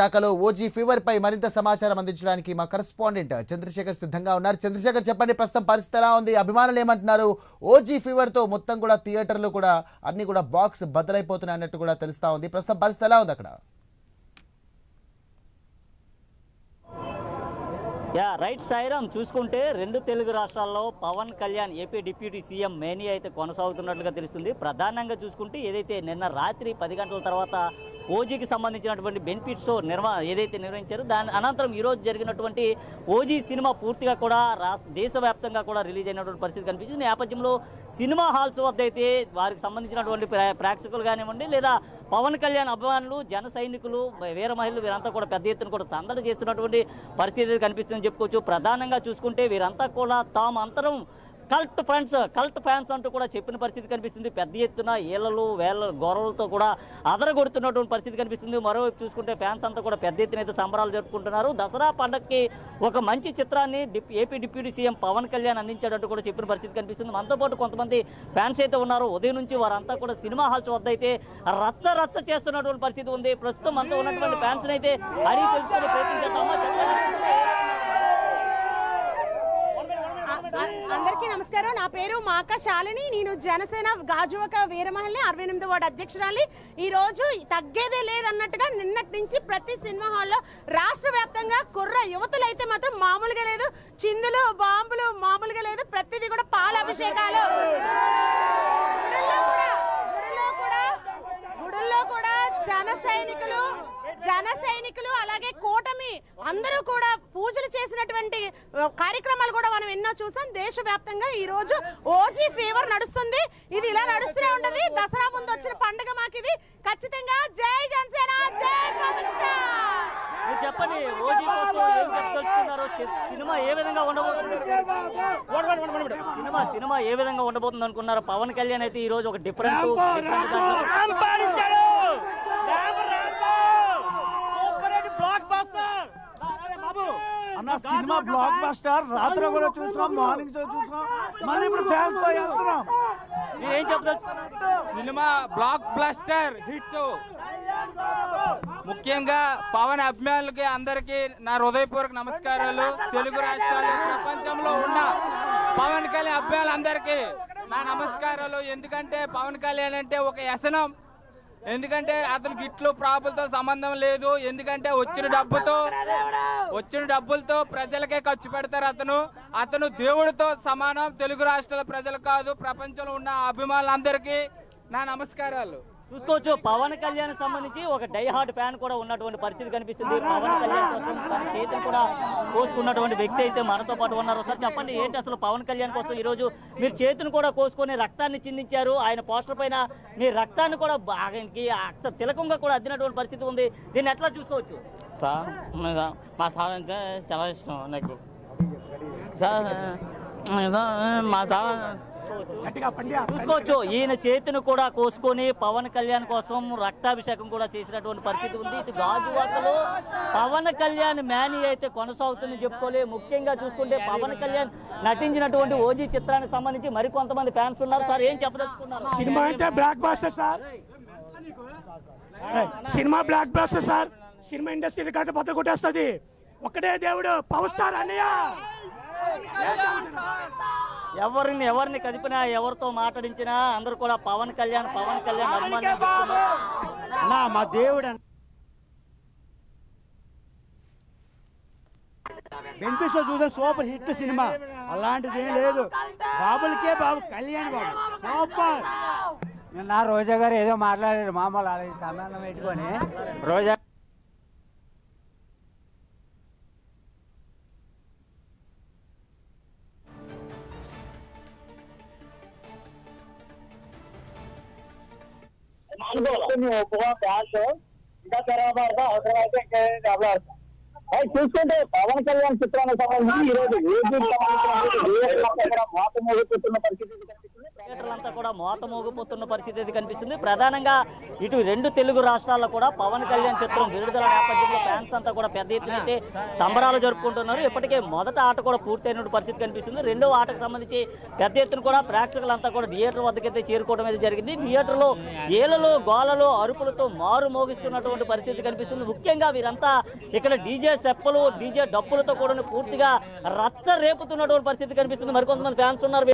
శాఖలో OG fever పై మరింత సమాచారం అందించడానికి మా కరస్పాండెంట్ చంద్రశేఖర్ సిద్ధంగా ఉన్నారు. చంద్రశేఖర్ చెప్పండి ప్రస్తుతం పరిస్థితి ఎలా ఉంది? అభిమానులు ఏమంటున్నారు? ఓజీ ఫీవర్తో మొత్తం కూడా థియేటర్లు కూడా అన్ని కూడా బాక్స్ బద్దలైపోతున్నాయి అన్నట్టు కూడా తెలుస్తా ఉంది. ప్రస్తుతం పరిస్థితి ఎలా ఉంది అక్కడ? యా రైట్ సాయిరామ్ చూసుకుంటే రెండు తెలుగు రాష్ట్రాల్లో Pawan Kalyan AP deputy CM many అయితే కొనసాగుతున్నట్లుగా తెలుస్తుంది. ప్రధానంగా చూసుకుంటే ఏదైతే నిన్న రాత్రి పది గంటల తర్వాత ఓజీకి సంబంధించినటువంటి బెనిఫిట్ షో నిర్వా ఏదైతే నిర్వహించారో దాని అనంతరం ఈరోజు జరిగినటువంటి ఓజీ సినిమా పూర్తిగా కూడా రా దేశవ్యాప్తంగా కూడా రిలీజ్ అయినటువంటి పరిస్థితి కనిపిస్తుంది నేపథ్యంలో సినిమా హాల్స్ వద్ద అయితే వారికి సంబంధించినటువంటి ప్రేక్షకులు కానివ్వండి లేదా పవన్ కళ్యాణ్ అభిమానులు జన సైనికులు వీర మహిళలు వీరంతా కూడా పెద్ద ఎత్తున కూడా సందడి చేస్తున్నటువంటి పరిస్థితి కనిపిస్తుందని చెప్పుకోవచ్చు. ప్రధానంగా చూసుకుంటే వీరంతా కూడా తాము అంతరం కల్ట్ ఫ్రెండ్స్ కల్ట్ ఫ్యాన్స్ అంటూ కూడా చెప్పిన పరిస్థితి కనిపిస్తుంది. పెద్ద ఎత్తున ఏళ్ళలు వేళ్ళ గొర్రెలతో కూడా అదరగొడుతున్నటువంటి పరిస్థితి కనిపిస్తుంది. మరోవైపు చూసుకుంటే ఫ్యాన్స్ అంతా కూడా పెద్ద ఎత్తున అయితే సంబరాలు జరుపుకుంటున్నారు. దసరా పండగకి ఒక మంచి చిత్రాన్ని dip AP deputy CM Pawan Kalyan అందించాడంటూ కూడా చెప్పిన పరిస్థితి కనిపిస్తుంది. మనతో పాటు కొంతమంది ఫ్యాన్స్ అయితే ఉన్నారు. ఉదయం నుంచి వారంతా కూడా సినిమా హాల్స్ వద్ద అయితే రచ్చ రచ్చ చేస్తున్నటువంటి పరిస్థితి ఉంది. ప్రస్తుతం అంతా ఉన్నటువంటి ఫ్యాన్స్ అయితే అడిగి తెలుసుకునే ప్రయత్నం చేద్దామా? అందరికీ నమస్కారం. నా పేరు మాక శాలిని. నేను జనసేన గాజువక వీరమహల్ని అరవై ఎనిమిది వార్డు అధ్యక్షురాలి. ఈ రోజు తగ్గేదే లేదన్నట్టుగా నిన్నటి నుంచి ప్రతి సినిమా హాల్లో రాష్ట్ర వ్యాప్తంగా కుర్ర యువతులు అయితే మాత్రం మామూలుగా లేదు. చిందులు బాంబులు మామూలుగా లేదు. ప్రతిదీ కూడా పాల అభిషేకాలు గుడుల్లో కూడా గుడుల్లో కూడా గుడుల్లో కూడా జన సైనికులు జన సైనికులు అలాగే కూటమి అందరూ కూడా పూజలు చేసినటువంటి కార్యక్రమాలు కూడా మనం ఎన్నో చూసాం దేశవ్యాప్తంగా ఈ రోజు ఓజీ ఫీవర్ నడుస్తుంది ఇది ఇలా నడుస్తూనే ఉంటది దసరా ముందు వచ్చిన పండుగ మాకు ఇది ఖచ్చితంగా జై జనసేన జై చెప్పండి ఓజీ కోసం ఏం చెప్పదలుచుకున్నారో చె- సినిమా ఏ విధంగా ఉండబోతుంది సినిమా సినిమా ఏ విధంగా ఉండబోతుంది అనుకున్నారు పవన్ కళ్యాణ్ అయితే ఈ రోజు ఒక డిఫరెంట్ అన్న సినిమా బ్లాక్ బస్టర్ రాత్రి కూడా చూసాం మార్నింగ్ షో చూసాం మళ్ళీ ఇప్పుడు ఫ్యాన్స్తో వెళ్తున్నాం. ఏం చెప్పదలుచుకున్నారు సినిమా బ్లాక్ బ్లాస్టర్ హిట్. ముఖ్యంగా పవన్ అభిమానులకి అందరికీ నా హృదయపూర్వక నమస్కారాలు. తెలుగు రాష్ట్రాలు ప్రపంచంలో ఉన్న పవన్ కళ్యాణ్ అభిమానులందరికీ నా నమస్కారాలు. ఎందుకంటే పవన్ కళ్యాణ్ అంటే ఒక వ్యసనం. ఎందుకంటే అతను గిట్లు ప్రాపులతో సంబంధం లేదు. ఎందుకంటే వచ్చిన డబ్బుతో వచ్చిన డబ్బులతో ప్రజలకే ఖర్చు పెడతారు అతను. అతను దేవుడితో సమానం. తెలుగు రాష్ట్రాల ప్రజలు కాదు ప్రపంచంలో ఉన్న అభిమానులందరికీ నా నమస్కారాలు. చూసుకోవచ్చు. పవన్ కళ్యాణ్ సంబంధించి ఒక డై హార్డ్ ఫ్యాన్ కూడా ఉన్నటువంటి పరిస్థితి కనిపిస్తుంది. పవన్ కళ్యాణ్ కోసం తన చేతిని కూడా కోసుకున్నటువంటి వ్యక్తి అయితే మనతో పాటు ఉన్నారు. సార్ చెప్పండి ఏంటి అసలు పవన్ కళ్యాణ్ కోసం ఈరోజు మీరు చేతిని కూడా కోసుకొని రక్తాన్ని చిందించారు. ఆయన పోస్టర్ పైన మీ రక్తాన్ని కూడా ఆయనకి అక్ష తిలకంగా కూడా అద్దినటువంటి పరిస్థితి ఉంది. దీన్ని ఎట్లా చూసుకోవచ్చు? సార్ మా- సార్ అంటే చాలా ఇష్టం నాకు. సార్, మా సార్ చూసుకోవచ్చు ఈయన చేతిని కూడా కోసుకొని పవన్ కళ్యాణ్ కోసం రక్తాభిషేకం కూడా చేసినటువంటి పరిస్థితి ఉంది ఇటు గాజువాకలో పవన్ కళ్యాణ్ మ్యానీ అయితే కొనసాగుతుంది చెప్పుకోలే ముఖ్యంగా చూసుకుంటే పవన్ కళ్యాణ్ నటించినటువంటి ఓజీ చిత్రానికి సంబంధించి మరికొంతమంది ఫ్యాన్స్ ఉన్నారు సార్ ఏం చెప్పదలుచుకున్నారు సినిమా అంటే blockbuster sir cinema blockbuster sir cinema industry record బద్దలు కొట్టేస్తుంది ఒక్కడే దేవుడు పవర్ స్టార్ అన్నయ్య ఎవరిని ఎవరిని కదిపినా ఎవరితో మాట్లాడించినా అందరూ కూడా పవన్ కళ్యాణ్ పవన్ కళ్యాణ్. అన్నా మా దేవుడు బెనిఫిట్స్ చూసే సూపర్ హిట్ సినిమా. అలాంటిది ఏం లేదు. బాబులకే బాబు కళ్యాణ్ బాబు. సూపర్! నిన్న రోజా గారు ఏదో మాట్లాడారు మామూలు అలా సంబంధం పెట్టుకొని. రోజా algo como un poco de algo, ¿eh? ya que era más, otra vez que. చూసుకుంటే పవన్ కళ్యాణ్ చిత్రానికి సంబంధించి ఈ రోజు పరిస్థితి థియేటర్లంతా కూడా మోత మోగిపోతున్న పరిస్థితి అయితే కనిపిస్తుంది. ప్రధానంగా ఇటు రెండు తెలుగు రాష్ట్రాల్లో కూడా పవన్ కళ్యాణ్ చిత్రం విడుదల నేపథ్యంలో ఫ్యాన్స్ అంతా కూడా పెద్ద ఎత్తున అయితే సంబరాలు జరుపుకుంటున్నారు. ఇప్పటికే మొదట ఆట కూడా పూర్తయిన పరిస్థితి కనిపిస్తుంది. రెండో ఆటకు సంబంధించి పెద్ద ఎత్తున కూడా ప్రేక్షకులంతా కూడా థియేటర్ వద్దకైతే చేరుకోవడం అయితే జరిగింది. థియేటర్లో ఏలలు గోలలు అరుపులతో మారు మోగిస్తున్నటువంటి పరిస్థితి కనిపిస్తుంది. ముఖ్యంగా వీరంతా ఇక్కడ డీజే స్టెప్పులు డీజే డప్పులతో కూడా పూర్తిగా రచ్చ రేపుతున్నటువంటి పరిస్థితి కనిపిస్తుంది. మరికొంతమంది ఫ్యాన్స్ ఉన్నారు.